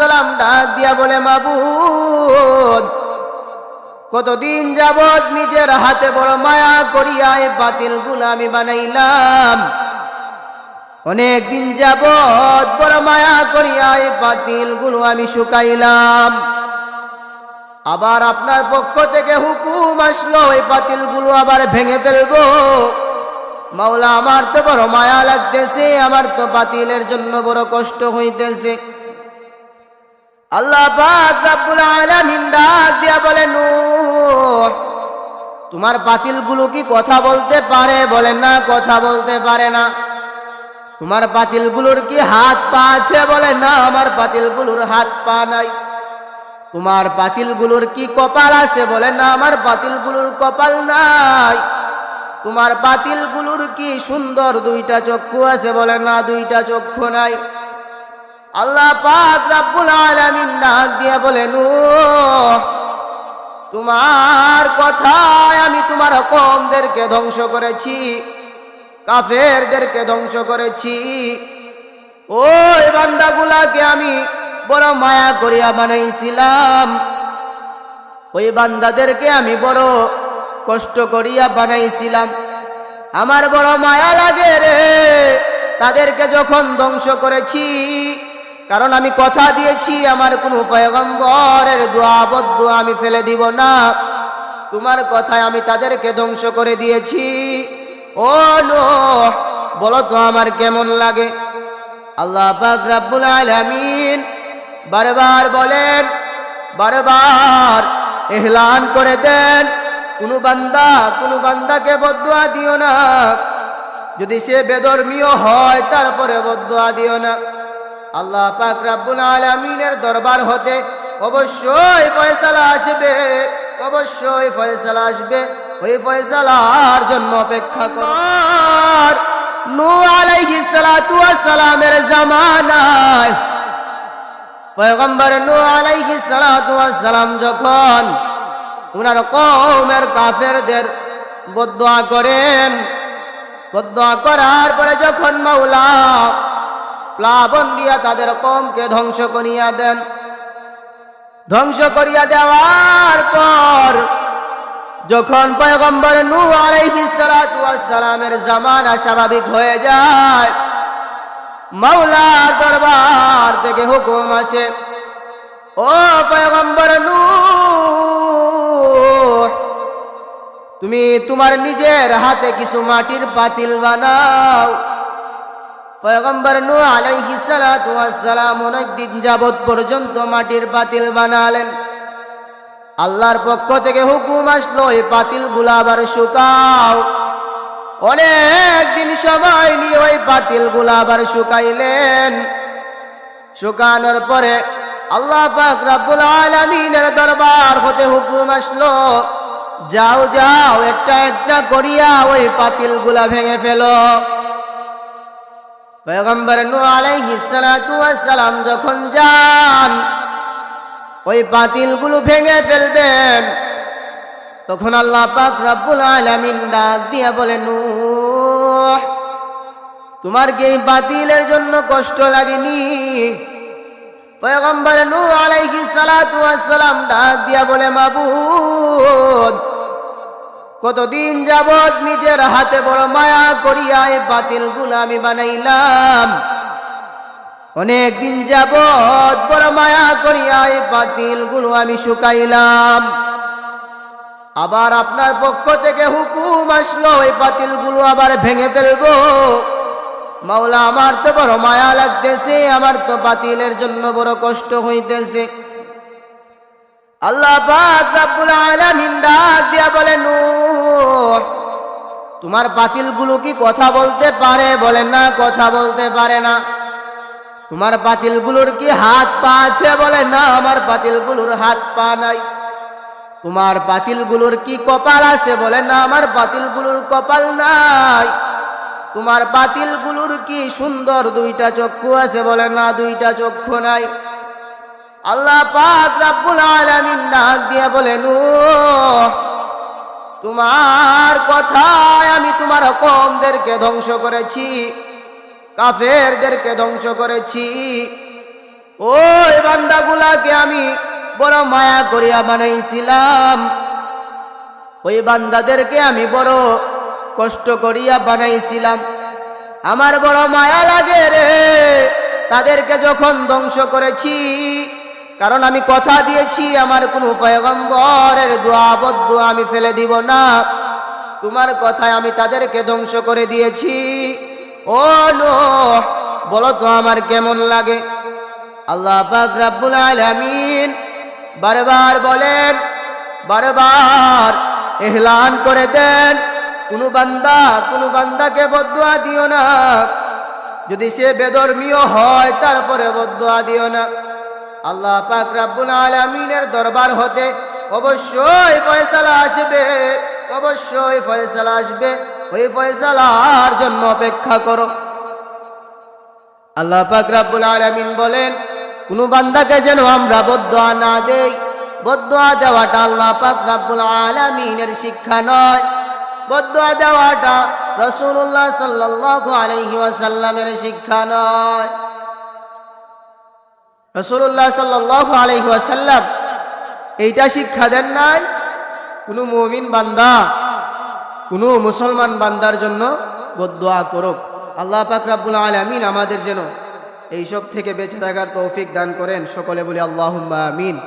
সালাম ডাক দিয়া বলে, মাবুদ, কতদিন যাবৎ নিজের হাতে বড় মায়া করিয়া এই বাতিল আমি বানাইলাম। অনেক দিন যাবৎ বড় মায়া করিয়া এই বাতিলগুলো আমি শুকাইলাম। আবার আপনার পক্ষ থেকে হুকুম আসলো এই বাতিলগুলো আবার ভেঙে ফেলব। মাওলা, আমার তো বড় মায়া লাগতেছে, আমার তো বাতিলের জন্য বড় কষ্ট হইতেছে। আল্লাহ পাক রব্বুল দিয়া বলে তোমার বাতিলগুলো কি কথা বলতে পারে? বলে, না, কথা বলতে পারে না। তোমার বাতিলগুলোর কি হাত পা আছে? বলে, না, আমার বাতিলগুলোর হাত পা নাই। তোমার বাতিলগুলোর কি কপাল আছে? বলে, না, আমার বাতিলগুলোর কপাল নাই। তোমার বাতিলগুলোর কি সুন্দর দুইটা চক্ষু আছে? বলে, না, দুইটা চক্ষু নাই। আল্লাহ পাক রাব্বুল আলামিন ডাক দিয়ে বলে তোমার কথায় আমি তোমার কমদেরকে ধ্বংস করেছি, কাফেরদেরকে ধ্বংস করেছি। ওই বান্দাগুলাকে আমি বড় মায়া করিয়া বানাইছিলাম। ওই বান্দাদেরকে আমি বড় কষ্ট করিয়া বানাইছিলাম। আমার বড় মায়া লাগে রে, তাদেরকে যখন ধ্বংস করেছি কারণ আমি কথা দিয়েছি, আমার কোনো পয়গম্বরের দোয়াবদ্ধ আমি ফেলে দিব না। তোমার কথায় আমি তাদেরকে ধ্বংস করে দিয়েছি। ও নো বলো তো আমার কেমন লাগে? আল্লাহ রাব্বুল আলামিন বারবার বলেন, বারবার এহলান করে দেন, কোনো বান্দা, কোনো বান্দাকে বদুয়া দিও না। যদি সে বেদর্মীয় হয়, তারপরে বদুয়া দিও না। আল্লাহ পাক রাব্বুল আলামিনের দরবার হতে অবশ্যই ফয়সালা আসবে, অবশ্যই ফয়সালা আসবে। ওই ফয়সালার জন্য অপেক্ষা কর। নূ আলাইহিস সালাতু সালামের জামানায় পয়গম্বর নূ আলাইহিস সালাতু সালাম যখন উনার কওমের কাফেরদের বদদোয়া করেন বদদোয়া করার পরে যখন মাওলা প্লাবন দিয়া তাদের কমকে ধ্বংস করিয়া দেন। ধ্বংস করিয়া দেওয়ার পর যখন পয়গম্বর নু আলাইহিস সালাতু ওয়াস সালামের জামানা স্বাভাবিক হয়ে যায়, মাওলার দরবার থেকে হুকুম আসে, ও পয়গম্বর নু তুমি তোমার নিজের হাতে কিছু মাটির পাতিল বানাও। পয়গম্বর নু ওয়াস সালাম অনেক দিন যাবত পর্যন্ত মাটির পাতিল বানালেন। আল্লাহর পক্ষ থেকে হুকুম আসলো, এই পাতিলগুলা আবার শুকাও। অনেক দিন সময় নিয়ে ওই পাতিলগুলা আবার শুকাইলেন। শুকানোর পরে আল্লাহ পাক রাব্বুল আলামিনের দরবার হতে হুকুম আসলো, যাও যাও, একটা একটা করিয়া ওই পাতিলগুলা ভেঙে ফেলো। পয়গম্বর নূ আলাইহিস সালাতু সালাম যখন যান, ওই বাতিলগুলো ভেঙে ফেলবেন। তখন আল্লাহ পাক রব্বুল আলামিন ডাক দিয়া বলে, নূহ, তোমার কি এই বাতিলের জন্য কষ্ট লাগেনি? পয়গম্বর নু আলাইহিস সালাতু ওয়াস সালাম ডাক দিয়া বলে, মাবুদ কতদিন যাবৎ নিজের হাতে বড় মায়া করিয়া এই বাতিল আমি বানাইলাম। অনেক দিন যাবৎ বড় মায়া করিয়া এই বাতিল আমি শুকাইলাম। আবার আপনার পক্ষ থেকে হুকুম আসলো এই বাতিলগুলো আবার ভেঙে ফেলব। মাওলা, আমার তো বড় মায়া লাগতেছে, আমার তো বাতিলের জন্য বড় কষ্ট হইতেছে। আল্লাহ পাক আলামিন ডাক দিয়া বলে নূহ তোমার বাতিলগুলো কি কথা বলতে পারে? বলে না, কথা বলতে পারে না। তোমার বাতিলগুলোর কি হাত পা আছে? বলে না, আমার বাতিলগুলোর হাত পা নাই। তোমার বাতিলগুলোর কি কপাল আছে? বলে না, আমার বাতিলগুলোর কপাল নাই। তোমার বাতিলগুলোর কি সুন্দর দুইটা চক্ষু আছে? বলে না, দুইটা চক্ষু নাই। আল্লাহ পাক রাব্বুল আলামিন নাক দিয়ে বলেন তোমার কথায় আমি তোমার কমদেরকে ধ্বংস করেছি, কাফেরদেরকে ধ্বংস করেছি। ওই বান্দাগুলাকে আমি বড় মায়া করিয়া বানাইছিলাম। ওই বান্দাদেরকে আমি বড় কষ্ট করিয়া বানাইছিলাম। আমার বড় মায়া লাগে রে, তাদেরকে যখন ধ্বংস করেছি কারণ আমি কথা দিয়েছি, আমার কোনো পয়গম্বরের দোয়াবদ্ধ আমি ফেলে দিব না। তোমার কথায় আমি তাদেরকে ধ্বংস করে দিয়েছি। ও নো বলো তো আমার কেমন লাগে? আল্লাহ পাক রাব্বুল আলামিন বারবার বলেন, বারবার এহলান করে দেন, কোনো বান্দা, কোনো বান্দাকে বদুয়া দিও না। যদি সে বেদর্মীয় হয়, তারপরে বদুয়া দিও না। আল্লাহ পাক রাব্বুল আলামিনের দরবার হতে অবশ্যই ফয়সালা আসবে, অবশ্যই ফয়সালা আসবে। ওই ফয়সালার জন্য অপেক্ষা করো। আল্লাহ পাক রাব্বুল আলামিন বলেন, কোন বান্দাকে যেন আমরা বদুয়া না দেই বদুয়া দেওয়াটা আল্লাহ পাক রাব্বুল আলামিনের শিক্ষা নয়। বদুয়া দেওয়াটা রাসূলুল্লাহ সাল্লাল্লাহু আলাইহি ওয়াসাল্লামের শিক্ষা নয়। রাসূলুল্লাহ সাল্লাল্লাহু আলহাসাল্লাম এইটা শিক্ষা দেন নাই? কোনো মমিন বান্দা, কোনো মুসলমান বান্দার জন্য বদোয়া করুক। আল্লাহ পাক রাব্বুল আলামিন আমাদের যেন এইসব থেকে বেঁচে থাকার তৌফিক দান করেন। সকলে বলি আল্লাহ আমিন।